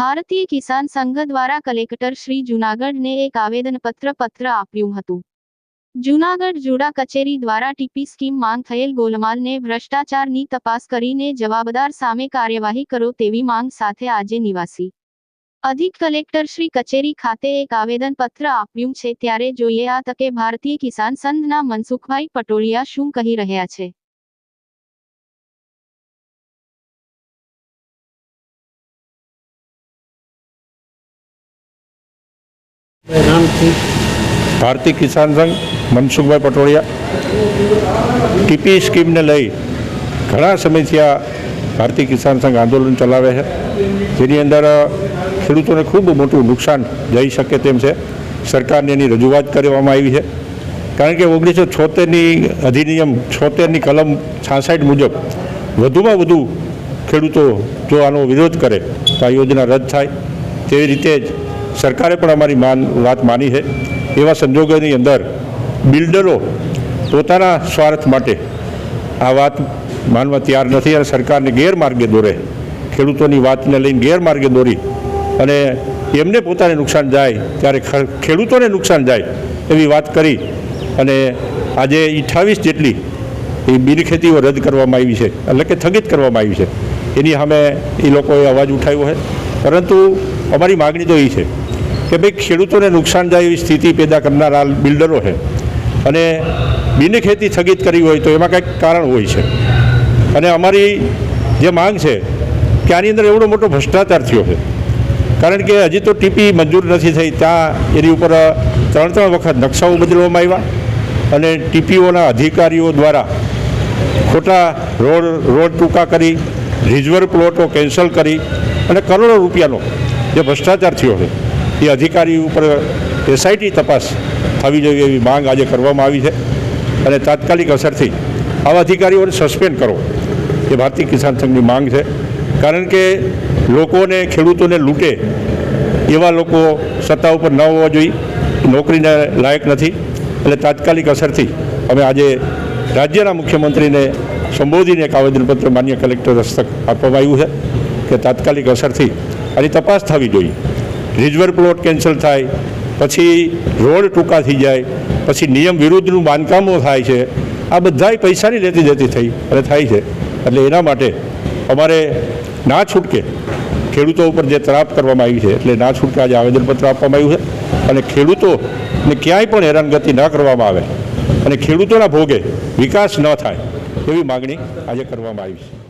ભારતીય કિસાન સંઘ દ્વારા કલેક્ટર શ્રી જુનાગઢને એક આવેદનપત્ર પત્ર આપ્યું હતું. જુનાગઢ જુડા કચેરી દ્વારા ટીપી સ્કીમ માંગ થયેલ ગોલમાલને ભ્રષ્ટાચારની તપાસ કરીને જવાબદાર સામે કાર્યવાહી કરો તેવી માંગ સાથે આજે નિવાસી. અધિક કલેક્ટર શ્રી કચેરી ખાતે એક આવેદનપત્ર આપ્યું છે, ત્યારે જોઈએ આ તકે ભારતીય કિસાન સંઘના મનસુખભાઈ પટોળિયા શું કહી રહ્યા છે. ભારતીય કિસાન સંઘ, મનસુખભાઈ પટોળિયા. ટીપી સ્કીમને લઈ ઘણા સમયથી આ ભારતીય કિસાન સંઘ આંદોલન ચલાવે છે. જેની અંદર ખેડૂતોને ખૂબ મોટું નુકસાન જઈ શકે તેમ છે. સરકારને એની રજૂઆત કરવામાં આવી છે. કારણ કે ઓગણીસો છોતેરની અધિનિયમ, છોતેરની કલમ છાસઠ મુજબ વધુમાં વધુ ખેડૂતો જો આનો વિરોધ કરે, તો આ યોજના રદ થાય. તેવી રીતે જ સરકારે પણ અમારી માન વાત માની છે. એવા સંજોગોની અંદર બિલ્ડરો પોતાના સ્વાર્થ માટે આ વાત માનવા તૈયાર નથી અને સરકારને ગેરમાર્ગે દોરે. ખેડૂતોની વાતને લઈને ગેરમાર્ગે દોરી. અને એમને પોતાને નુકસાન જાય, ત્યારે ખેડૂતોને નુકસાન જાય એવી વાત કરી. અને આજે અઠ્ઠાવીસ જેટલી એ બિનખેતીઓ રદ કરવામાં આવી છે, એટલે કે સ્થગિત કરવામાં આવી છે. એની સામે એ લોકોએ અવાજ ઉઠાવ્યો છે. પરંતુ અમારી માગણી તો એ છે કે ભાઈ ખેડૂતોને નુકસાનદાયી સ્થિતિ પેદા કરનારા બિલ્ડરો છે. અને બિનખેતી સ્થગિત કરી હોય તો એમાં કંઈક કારણ હોય છે. અને અમારી જે માંગ છે કે આની અંદર એવડો મોટો ભ્રષ્ટાચાર થયો છે. કારણ કે હજી તો ટીપી મંજૂર નથી થઈ, ત્યાં એની ઉપર ત્રણ ત્રણ વખત નકશાઓ બદલવામાં આવ્યા અને ટીપીઓના અધિકારીઓ દ્વારા ખોટા રોડ રોડ ટૂંકા કરી, રિઝર્વ પ્લોટો કેન્સલ કરી અને કરોડો રૂપિયાનો જે ભ્રષ્ટાચાર થયો છે. એ અધિકારી ઉપર એસઆઈટી તપાસ થવી જોઈએ એવી માંગ આજે કરવામાં આવી છે. અને તાત્કાલિક અસરથી આવા અધિકારીઓને સસ્પેન્ડ કરો. એ ભારતીય કિસાન સંઘની માંગ છે. કારણ કે લોકોને, ખેડૂતોને લૂંટે એવા લોકો સત્તા ઉપર ન હોવા જોઈએ. નોકરીને લાયક નથી. એટલે તાત્કાલિક અસરથી અમે આજે રાજ્યના મુખ્યમંત્રીને સંબોધીને એક આવેદનપત્ર માન્ય કલેક્ટર હસ્તક આપવામાં આવ્યું છે કે તાત્કાલિક અસરથી આની તપાસ થવી જોઈએ. રિઝર્વ પ્લોટ કેન્સલ થાય, પછી રોડ ટૂંકા થઈ જાય, પછી નિયમ વિરુદ્ધનું બાંધકામો થાય છે. આ બધાય પૈસાની લેતી જતી થઈ અને થાય છે. એટલે એના માટે અમારે ના છૂટકે ખેડૂતો ઉપર જે તરાપ કરવામાં આવી છે, એટલે ના છૂટકે આજે આવેદનપત્ર આપવામાં આવ્યું છે. અને ખેડૂતોને ક્યાંય પણ હેરાનગતિ ન કરવામાં આવે. અને ખેડૂતોના ભોગે વિકાસ ન થાય એવી માગણી આજે કરવામાં આવી છે.